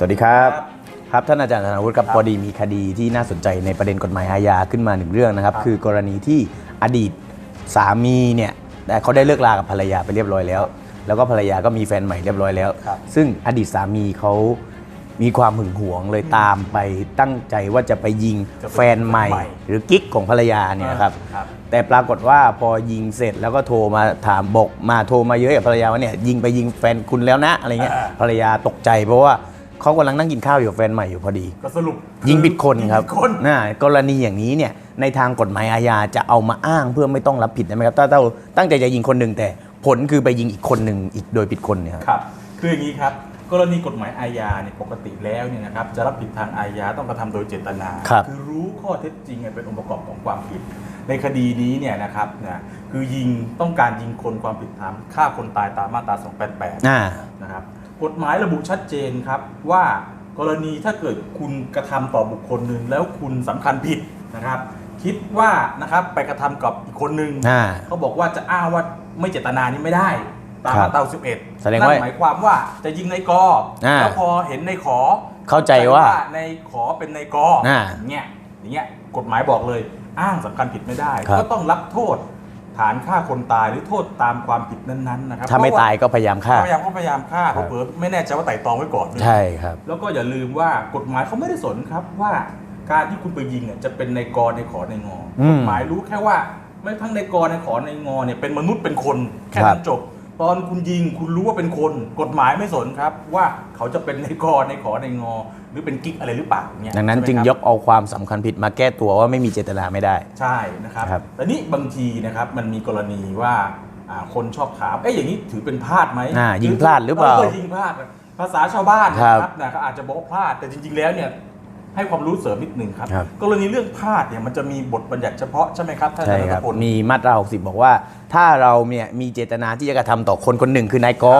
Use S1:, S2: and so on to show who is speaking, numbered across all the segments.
S1: สวัสดีครับ
S2: ครับ
S1: ครับท่านอาจารย์ธนาวุฒิครับ
S2: ครับ
S1: พอดีมีคดีที่น่าสนใจในประเด็นกฎหมายอาญาขึ้นมาหนึ่งเรื่องนะครับ
S2: ครับ
S1: คือกรณีที่อดีตสามีเนี่ยแต่เขาได้เลิกลากับภรรยาไปเรียบร้อยแล้ว แล้วก็ภรรยาก็มีแฟนใหม่เรียบร้อยแล้ว
S2: ครับ
S1: ซึ่งอดีตสามีเขามีความหึงหวงเลยตามไปตั้งใจว่าจะไปยิง
S2: จะไป
S1: แฟนใหม่
S2: แฟนใหม่
S1: หรือกิ๊กของภรรยาเนี่ยนะครับ
S2: ครับ
S1: แต่ปรากฏว่าพอยิงเสร็จแล้วก็โทรมาถามบอกมาโทรมาเยอะกับภรรยาว่าเนี่ยยิงไปยิงแฟนคุณแล้วนะอะไรเงี้ย
S2: อ่า
S1: ภรรยาตกใจเพราะว่า เขากำลังนั่งกินข้าวอยู่กับแฟนใหม่อยู่พอดี
S2: ก็สรุป
S1: ยิงผิดคนครับ
S2: ยิงผิดคน
S1: น่ากรณีอย่างนี้เนี่ยในทางกฎหมายอาญาจะเอามาอ้างเพื่อไม่ต้องรับผิดได้ไหมครับถ้าเราตั้งใจจะยิงคนหนึ่งแต่ผลคือไปยิงอีกคนหนึ่งอีกโดยผิดคนเนี่ยครับ
S2: ครับ คืออย่างนี้ครับ กรณีกฎหมายอาญาเนี่ยปกติแล้วเนี่ยนะครับจะรับผิดทางอาญาต้องกระทำโดยเจตนา
S1: ครับ
S2: อรู้ข้อเท็จจริงเป็นองค์ประกอบของความผิด ในคดีนี้เนี่ยนะครับนะคือยิงต้องการยิงคนความผิดฐานฆ่าคนตายตามมาตรา 288
S1: อ่า
S2: นะครับ กฎหมายระบุชัดเจนครับว่ากรณีถ้าเกิดคุณกระทำต่อบุคคลหนึ่งแล้วคุณสำคัญผิดนะครับ คิดว่านะครับไปกระทำกับอีกคนหนึ่ง
S1: อ่า
S2: เขาบอกว่าจะอ้างว่าไม่เจตนานี่ไม่ได้ตาม
S1: ครับ
S2: มาตรา11
S1: แสดงว่า
S2: นั่นหมายความว่าจะยิงในกอ
S1: อ่า
S2: แล้วพอเห็นในขอ
S1: เข้าใจว่า
S2: ในขอเป็นในกอ
S1: อ่า
S2: อย่างเงี้ยอย่างเงี้ยกฎหมายบอกเลยอ้างสำคัญผิดไม่ได้
S1: ครับ
S2: ก็ต้องรับโทษ ฐานฆ่าคนตายหรือโทษตามความผิดนั้นๆนะครับ
S1: ถ้าไม่
S2: เพระว่
S1: ตายก็พยายามฆ่า
S2: พยายามก็พยายามฆ่า
S1: ครับ
S2: เผลอๆไม่แน่ใจว่าไต่ตรองไว้ก่อนด้วย
S1: ใช่ครับ
S2: แล้วก็อย่าลืมว่ากฎหมายเขาไม่ได้สนครับว่าการที่คุณไปยิงเนี่ยจะเป็นในกรในขอในงออ
S1: ม
S2: กฎหมายรู้แค่ว่า ไม่ทั้งในกรในขอในงอเนี่ยเป็นมนุษย์เป็นคนแค่
S1: ครั
S2: นั้
S1: บ
S2: นจบ ตอนคุณยิงคุณรู้ว่าเป็นคนกฎหมายไม่สนครับ ว่าเขาจะเป็นในกรในขอในงอ หรือเป็นกิ๊กอะไรหรือเปล่าเนี่ย
S1: ดังนั้น
S2: ใช่ไหม
S1: จึง
S2: ครับ
S1: ยกเอาความสำคัญผิดมาแก้ตัวว่าไม่มีเจตนาไม่ได้
S2: ใช่นะครับ
S1: ครับ
S2: แต่นี่บางทีนะครับมันมีกรณีว่าอ่าคนชอบถาม เอ๊ะอย่างนี้ถือเป็นพลาดไหม
S1: อ่ายิงพลาดหรือเปล่า
S2: ยิงพลาด ภาษาชาวบ้าน
S1: ครั
S2: นะ
S1: บ
S2: ครับนะเขาอาจจะบอกว่าพลาด แต่จริง ๆ แล้วเนี่ย ให้ความรู้เสริมนิดนึงครับ
S1: ครับ
S2: กรณีเรื่องพลาดเนี่ยมันจะมีบทบัญญัติเฉพาะใช่ไหมครับท่าน
S1: ใช่
S2: ธน
S1: ครับ
S2: พล
S1: มีมาตรา 60 บอกว่า ถ้าเราเนี่ยมีเจตนาที่จะกระทำต่อคนคนหนึ่งคือนายกอ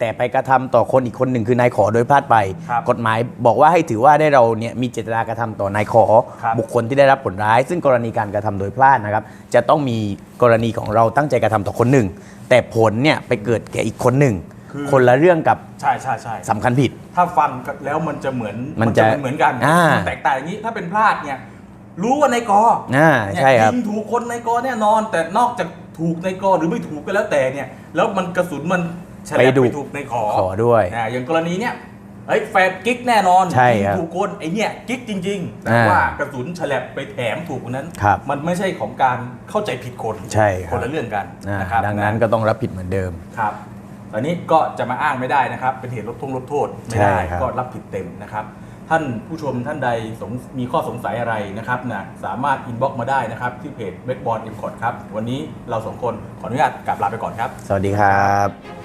S1: แต่ไปกระทำต่อคนอีกคนหนึ่งคือนายขอโดยพลาดไป
S2: ครับ
S1: กฎหมายบอกว่าให้ถือว่าได้เราเนี่ยมีเจตนากระทำต่อนายขอ
S2: ครับ
S1: บุคคลที่ได้รับผลร้าย ซึ่งกรณีการกระทำโดยพลาดนะครับ จะต้องมีกรณีของเราตั้งใจกระทำต่อคนหนึ่งแต่ผลเนี่ยไปเกิดแก่อีกคนหนึ่ง
S2: คือ
S1: คนละเรื่องกับ
S2: ใช่ใช่ใช่
S1: สำคัญผิด
S2: ถ้าฟังแล้วมันจะเหมือน
S1: มันจะ
S2: เหมือนกัน
S1: อ่ามั
S2: นแตกต่างอย่างนี้ถ้าเป็นพลาดเนี่ย รู้ว่าในกอ
S1: อ่าใช่ครับ
S2: ยิงถูกคนในกอแน่นอน แต่นอกจากถูกในกอหรือไม่ถูกก็แล้วแต่เนี่ย แล้วมันกระสุนมันฉลับ
S1: ไปดู
S2: ไปถูกในขอ
S1: ขอด้วย
S2: อ่าอย่างกรณีเนี้ยเอ้ยแฟนกิ๊กแน่นอน
S1: ใช่ครับ
S2: ยิงถูกคนไอ้เนี่ยกิ๊กจริงๆแต่
S1: อ่า
S2: ว่ากระสุนฉลับไปแถมถูกคนนั้น
S1: ครับ
S2: มันไม่ใช่ของการเข้าใจผิดคน
S1: ใช่ครับ
S2: คนละเรื่องกัน
S1: อ่า
S2: นะครับ
S1: ดังนั้นก็ต้องรับผิดเหมือนเดิม
S2: ครับต อนนี้ก็จะมาอ้างไม่ได้นะครับ เป็นเหตุลดทงลดโทษไม่ได้
S1: ใช่ครับ
S2: ก็รับผิดเต็มนะครับ ท่านผู้ชมท่านใดสงมีข้อสงสัยอะไรนะครับนะสามารถอินบ็อกมาได้นะครับ ที่เพจเบสบอลอิมคอร์ดครับ วันนี้เราสองคนขออนุญาตกลับลาไปก่อนครับ
S1: สวัสดีครับ